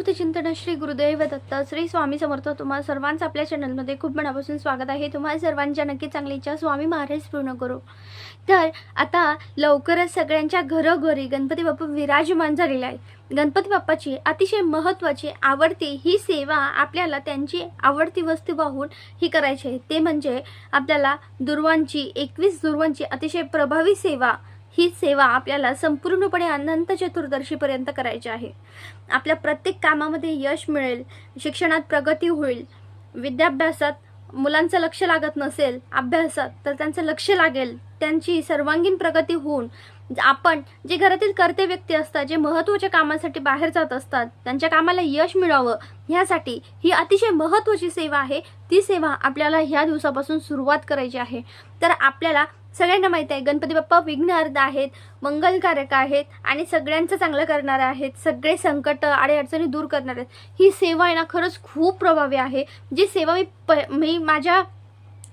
अवधूत चिंतन श्री गुरुदेव दत्त श्री स्वामी समर्थ तुम्हा सर्वांचं आपल्या चॅनलमध्ये खूप मनापासून स्वागत आहे. तुम्हाला सर्वांच्या नक्की चांगली इच्छा स्वामी महाराज पूर्ण करू. तर आता लवकरच सगळ्यांच्या घरोघरी गणपती बाप्पा विराजमान झालेला आहे गणपती बाप्पाची अतिशय महत्त्वाची आवडती ही सेवा आपल्याला त्यांची आवडती वस्तू वाहून ही करायची आहे. ते म्हणजे आपल्याला दुर्वांची एकवीस दुर्वांची अतिशय प्रभावी सेवा ही सेवा आपल्याला संपूर्णपणे अनंत चतुर्दशीपर्यंत करायची आहे. आपल्या प्रत्येक कामामध्ये यश मिळेल शिक्षणात प्रगती होईल. विद्याभ्यासात मुलांचं लक्ष लागत नसेल अभ्यासात तर त्यांचं लक्ष लागेल. त्यांची सर्वांगीण प्रगती होऊन आपण जे घरातील कर्ते व्यक्ती असतात जे महत्त्वाच्या कामासाठी बाहेर जात असतात त्यांच्या कामाला यश मिळावं ह्यासाठी ही अतिशय महत्त्वाची सेवा आहे. ती सेवा आपल्याला ह्या दिवसापासून सुरुवात करायची आहे. तर आपल्याला सगळ्यांना माहिती आहे गणपती बाप्पा विघ्नहर्द आहेत मंगलकारक आहेत आणि सगळ्यांचं चांगलं करणारे आहेत. सगळे संकट अडचणी दूर करणार आहेत. ही सेवा आहे ना खरंच खूप प्रभावी आहे. जी सेवा मी प मी माझ्या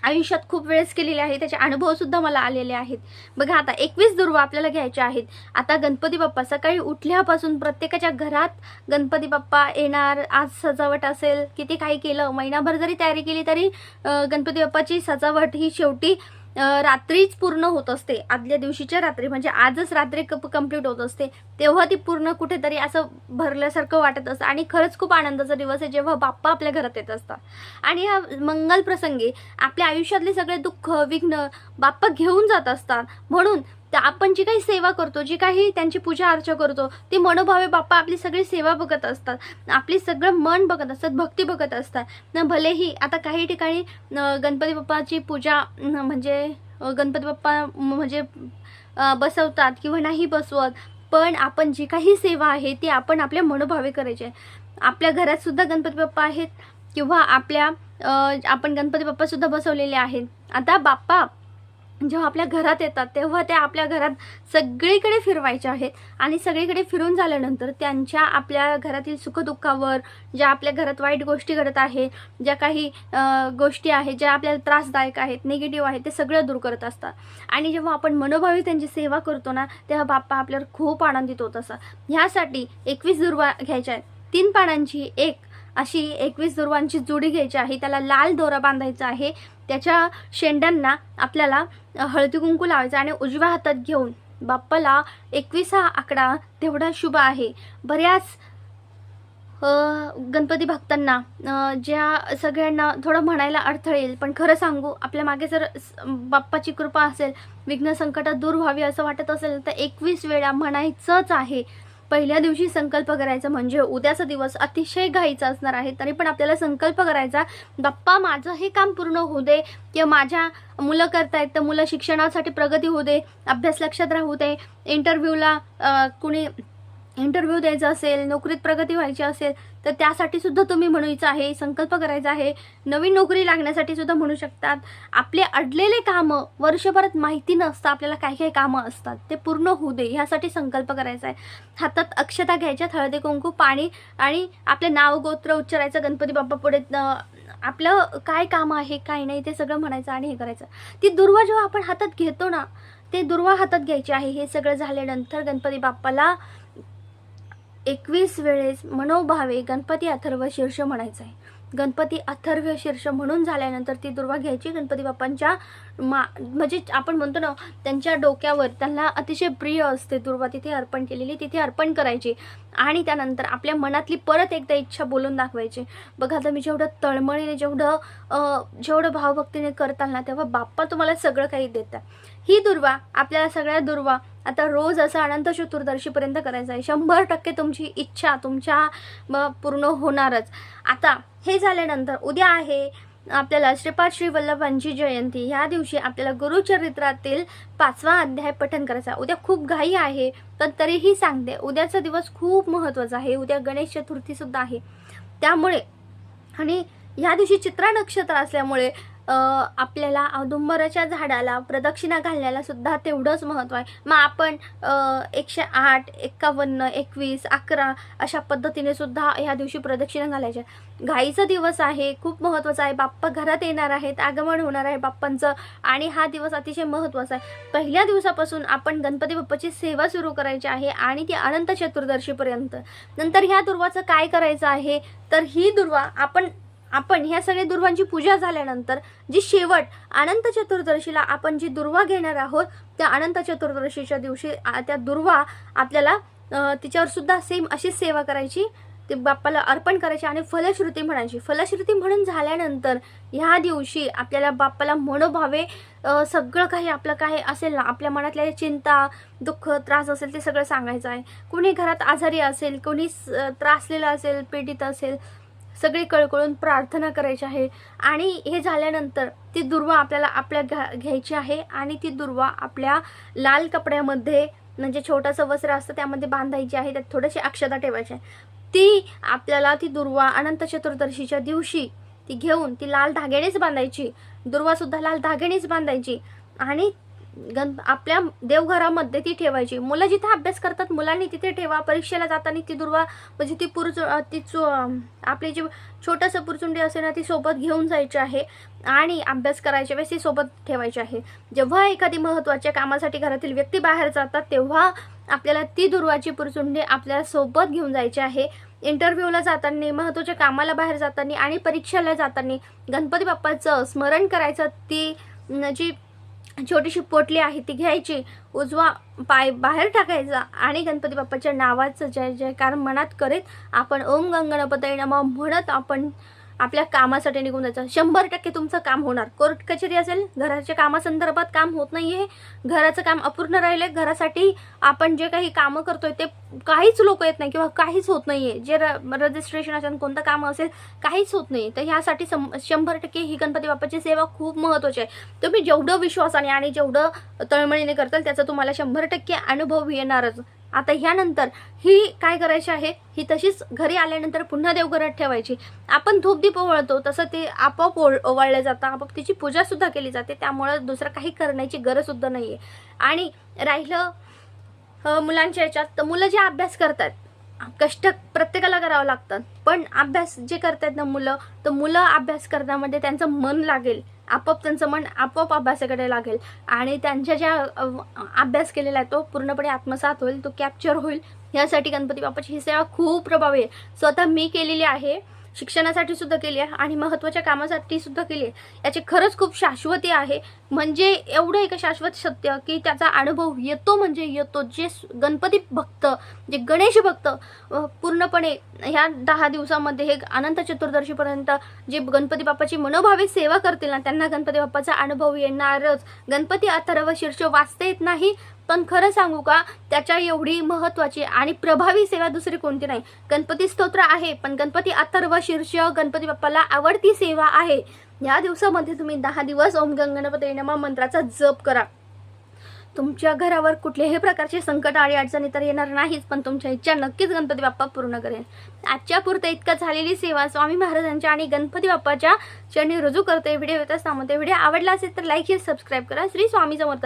आयुष्यात खूप वेळेस केलेले आहे त्याचे अनुभवसुद्धा मला आलेले आहेत. बघा आता एकवीस दुर्वा आपल्याला घ्यायच्या आहेत. आता गणपती बाप्पा सकाळी उठल्यापासून प्रत्येकाच्या घरात गणपती बाप्पा येणार आज सजावट असेल किती काही केलं महिनाभर जरी तयारी केली तरी गणपती बाप्पाची सजावट ही शेवटी रात्रीच पूर्ण होत असते. आदल्या दिवशीच्या रात्री म्हणजे आजच रात्री कप कंप्लीट होत असते. तेव्हा ती पूर्ण कुठेतरी असं भरल्यासारखं वाटत असतं. आणि खरंच खूप आनंदाचा दिवस आहे जेव्हा बाप्पा आपल्या घरात येत असतात. आणि ह्या मंगल प्रसंगी आपल्या आयुष्यातले सगळे दुःख विघ्न बाप्पा घेऊन जात असतात. म्हणून तर आपण जी काही सेवा करतो जी काही त्यांची पूजा अर्चा करतो ती मनोभावे बाप्पा आपली सगळी सेवा बघत असतात. आपली सगळं मन बघत असतात भक्ती बघत असतात. न भलेही आता काही ठिकाणी गणपती बाप्पाची पूजा म्हणजे गणपती बाप्पा म्हणजे बसवतात किंवा नाही बसवत पण आपण जी काही सेवा आहे ती आपण आपल्या मनोभावे करायची आहे. आपल्या घरात सुद्धा गणपती बाप्पा आहेत किंवा आपल्या आपण गणपती बाप्पासुद्धा बसवलेले आहेत. आता बाप्पा जेव्हा आपल्या घरात येतात तेव्हा त्या आपल्या घरात सगळीकडे फिरवायच्या आहेत. आणि सगळीकडे फिरून झाल्यानंतर त्यांच्या आपल्या घरातील सुखदुःखावर ज्या आपल्या घरात वाईट गोष्टी घडत आहे ज्या काही गोष्टी आहेत ज्या आपल्याला त्रासदायक आहेत निगेटिव्ह आहेत ते सगळं दूर करत असतात. आणि जेव्हा आपण मनोभावी त्यांची सेवा करतो ना तेव्हा बाप्पा आपल्यावर खूप आनंदित होत असतात. ह्यासाठी एकवीस दुर्वा घ्यायच्या आहेत. तीन पानांची एक अशी एकवीस दुर्वांची जुडी घ्यायची आहे. त्याला लाल दोरा बांधायचा आहे. त्याच्या शेंड्यांना आपल्याला हळदी कुंकू लावायचं आणि उजव्या हातात घेऊन बाप्पाला एकवीस हा आकडा तेवढा शुभ आहे. बऱ्याच गणपती भक्तांना ज्या सगळ्यांना थोडं म्हणायला अडथळे येईल पण खरं सांगू आपल्या मागे जर बाप्पाची कृपा असेल विघ्न संकट दूर व्हावी असं वाटत असेल तर एकवीस वेळा म्हणायचंच आहे. पहिल्या दिवशी संकल्प करायचा म्हणजे उद्याचा दिवस अतिशय घाईचा असणार आहे तरी पण आपल्याला संकल्प करायचा बाप्पा माझं हे काम पूर्ण होऊ दे किंवा माझ्या मुलं करतायत तर मुलं शिक्षणासाठी प्रगती होऊ दे अभ्यास लक्षात राहू दे इंटरव्ह्यूला कुणी इंटरव्ह्यू द्यायचा असेल नोकरीत प्रगती व्हायची असेल तर त्यासाठी सुद्धा तुम्ही म्हणायचं आहे संकल्प करायचा आहे. नवीन नोकरी लागण्यासाठी सुद्धा म्हणू शकतात. आपले अडलेले कामं वर्षभरात माहिती नसतं आपल्याला काही काही कामं असतात. ते पूर्ण होऊ दे ह्यासाठी संकल्प करायचा आहे. हातात अक्षता घ्यायच्या हळदी कुंकू पाणी आणि आपले नाव गोत्र उच्चारायचं गणपती बाप्पा पुढे आपलं काय काम आहे काय नाही ते सगळं म्हणायचं आणि हे करायचं. ती दुर्वा जेव्हा आपण हातात घेतो ना ते दुर्वा हातात घ्यायची आहे. हे सगळं झाल्यानंतर गणपती बाप्पाला एकवीस वेळेस मनोभावे गणपती अथर्व शीर्ष म्हणायचं आहे. गणपती अथर्व शीर्ष म्हणून झाल्यानंतर ती दुर्वा घ्यायची. गणपती बाप्पांच्या मा म्हणजे आपण म्हणतो ना त्यांच्या डोक्यावर त्यांना अतिशय प्रिय असते दुर्वा. तिथे अर्पण केलेली तिथे अर्पण करायची. आणि त्यानंतर आपल्या मनातली परत एकदा इच्छा बोलून दाखवायची. बघा आता मी जेवढं तळमळीने जेवढं जेवढं भावभक्तीने करताल ना तेव्हा बाप्पा तुम्हाला सगळं काही देतात. ही दुर्वा आपल्याला सगळ्या दुर्वा आता रोज असं अनंत चतुर्दशीपर्यंत करायचं आहे. शंभर टक्के तुमची इच्छा तुमच्या पूर्ण होणारच. आता हे झाल्यानंतर उद्या आहे आपल्याला श्रीपाद श्री वल्लभांची जयंती. ह्या दिवशी आपल्याला गुरुचरित्रातील पाचवा अध्याय पठन करायचा उद्या खूप घाई आहे पण तरीही सांगते उद्याचा दिवस खूप महत्त्वाचा आहे. उद्या गणेश चतुर्थी सुद्धा आहे. त्यामुळे आणि ह्या दिवशी चित्रा नक्षत्र असल्यामुळे आपल्याला औदुंबराच्या झाडाला प्रदक्षिणा घालण्याला सुद्धा तेवढंच महत्त्व आहे. मग आपण एकशे आठ एक्कावन्न एकवीस अकरा अशा पद्धतीने सुद्धा ह्या दिवशी प्रदक्षिणा घालायच्या. घाईचा दिवस आहे खूप महत्त्वाचा आहे. बाप्पा घरात येणार आहेत आगमन होणार आहे बाप्पांचं आणि हा दिवस अतिशय महत्त्वाचा आहे. पहिल्या दिवसापासून आपण गणपती बाप्पाची सेवा सुरू करायची आहे आणि ती अनंत चतुर्दशीपर्यंत. नंतर ह्या दुर्वाचं काय करायचं आहे? तर ही दुर्वा आपण आपण ह्या सगळ्या दुर्वांची पूजा झाल्यानंतर जी शेवट अनंत चतुर्दशीला आपण जी दुर्वा घेणार आहोत त्या अनंत चतुर्दशीच्या दिवशी त्या दुर्वा आपल्याला तिच्यावर सुद्धा सेम अशीच सेवा करायची. ते बाप्पाला अर्पण करायची आणि फलश्रुती म्हणायची. फलश्रुती म्हणून झाल्यानंतर ह्या दिवशी आपल्याला बाप्पाला मनोभावे सगळं काही आपलं काय असेल ना आपल्या मनातल्या चिंता दुःख त्रास असेल ते सगळं सांगायचं आहे. कोणी घरात आजारी असेल कोणी स- त्रासलेलं असेल पीडित असेल सगळी कळकळून प्रार्थना करायची आहे. आणि हे झाल्यानंतर ती दुर्वा आपल्याला आपल्या घ्या घ्यायची आहे आणि ती दुर्वा आपल्या लाल कपड्यामध्ये म्हणजे छोटंसं वस्त्र असतं त्यामध्ये बांधायची आहे. त्यात थोडीशी अक्षता ठेवायची आहे. ती आपल्याला ती दुर्वा अनंत चतुर्दशीच्या दिवशी ती घेऊन ती लाल धाग्यानेच बांधायची. दुर्वासुद्धा लाल धाग्यानेच बांधायची. आणि गण आपल्या देवघरामध्ये ती ठेवायची. मुलं जिथे अभ्यास करतात मुलांनी तिथे ठेवा. परीक्षेला जाताना ती दुर्वा म्हणजे ती पुरचु ती चु आपली जी छोटंसं पुरचुंडी असेल ना ती सोबत घेऊन जायची आहे आणि अभ्यास करायच्या वेळेस ती सोबत ठेवायची आहे. जेव्हा एखादी महत्त्वाच्या कामासाठी घरातील व्यक्ती बाहेर जातात तेव्हा आपल्याला ती दुर्वाची पुरचुंडी आपल्याला सोबत घेऊन जायची आहे. इंटरव्ह्यूला जाताना महत्त्वाच्या कामाला बाहेर जाताना आणि परीक्षेला जाताना गणपती बाप्पाचं स्मरण करायचं ती जी छोटीशी पोटली आहे ती घ्यायची. उजवा पाय बाहेर टाकायचा आणि गणपती बाप्पाच्या नावाचं जय जयकार मनात करीत आपण ओम गंगणपतय नम म्हणत आपण आपल्या कामासाठी निघून जायचं. शंभर टक्के तुमचं काम होणार. कोर्ट कचेरी असेल घराच्या कामासंदर्भात काम होत नाहीये. घराचं काम अपूर्ण राहिले घरासाठी आपण जे काही कामं करतोय ते काहीच लोक येत नाही किंवा काहीच होत नाहीये. जे रजिस्ट्रेशन असेल कोणतं काम असेल काहीच होत नाही तर ह्यासाठी सं शंभर टक्के ही गणपती बाप्पाची सेवा खूप महत्त्वाची आहे. तुम्ही जेवढं विश्वासाने आणि जेवढं तळमळीने करताल त्याचा तुम्हाला शंभर टक्के अनुभव येणारच. आता ह्यानंतर ही काय करायची आहे? ही तशीच घरी आल्यानंतर पुन्हा देवघरात ठेवायची. आपण धूपदीप ओवाळतो तसं ते आपोआप ओळ ओवाळलं जातं. आपोआप तिची पूजासुद्धा केली जाते. त्यामुळं दुसरं काही करण्याची गरजसुद्धा नाही आहे आणि राहिलं मुलांच्या याच्यात तर मुलं जे अभ्यास करतात कष्ट प्रत्येकाला करावं लागतात पण अभ्यास जे करतात ना मुलं तर मुलं अभ्यास करण्यामध्ये त्यांचं मन लागेल. आपोआप त्यांचं मन आपोआप अभ्यासाकडे लागेल. आणि त्यांच्या ज्या अभ्यास केलेला आहे तो पूर्णपणे आत्मसात होईल तो कॅप्चर होईल. यासाठी गणपती बाप्पाची ही सेवा खूप प्रभावी आहे. स्वतः मी केलेली आहे शिक्षणासाठी सुद्धा केली आहे आणि महत्त्वाच्या कामासाठी सुद्धा केली आहे. याची खरंच खूप शाश्वती आहे. म्हणजे एवढं एक शाश्वत सत्य की त्याचा अनुभव येतो म्हणजे येतो. जे गणपती भक्त जे गणेश भक्त पूर्णपणे ह्या दहा दिवसामध्ये हे अनंत चतुर्दशीपर्यंत जे गणपती बाप्पाची मनोभावे सेवा करतील ना त्यांना गणपती बाप्पाचा अनुभव येणारच. गणपती अथर्व शीर्ष वाचता येत नाही पण खरं सांगू का त्याच्या एवढी महत्त्वाची आणि प्रभावी सेवा दुसरी कोणती नाही. गणपती स्तोत्र आहे पण गणपती अथर्व शीर्ष गणपती बाप्पाला आवडती सेवा आहे. या दिवसामध्ये तुम्ही दहा दिवस ओम गंगणपती नमा मंत्राचा जप करा. तुमच्या घरावर कुठल्याही प्रकारचे संकट आणि अडचणी तर येणार नाहीच पण तुमच्या इच्छा नक्कीच गणपती बाप्पा पूर्ण करेल. आजच्या पुरतं इतकं झालेली सेवा स्वामी महाराजांच्या आणि गणपती बाप्पाच्या चरणी रुजू करते व्हिडिओ येत असताना व्हिडिओ आवडला असेल तर लाईक शेअर सबस्क्राईब करा. श्री स्वामी समर्थ.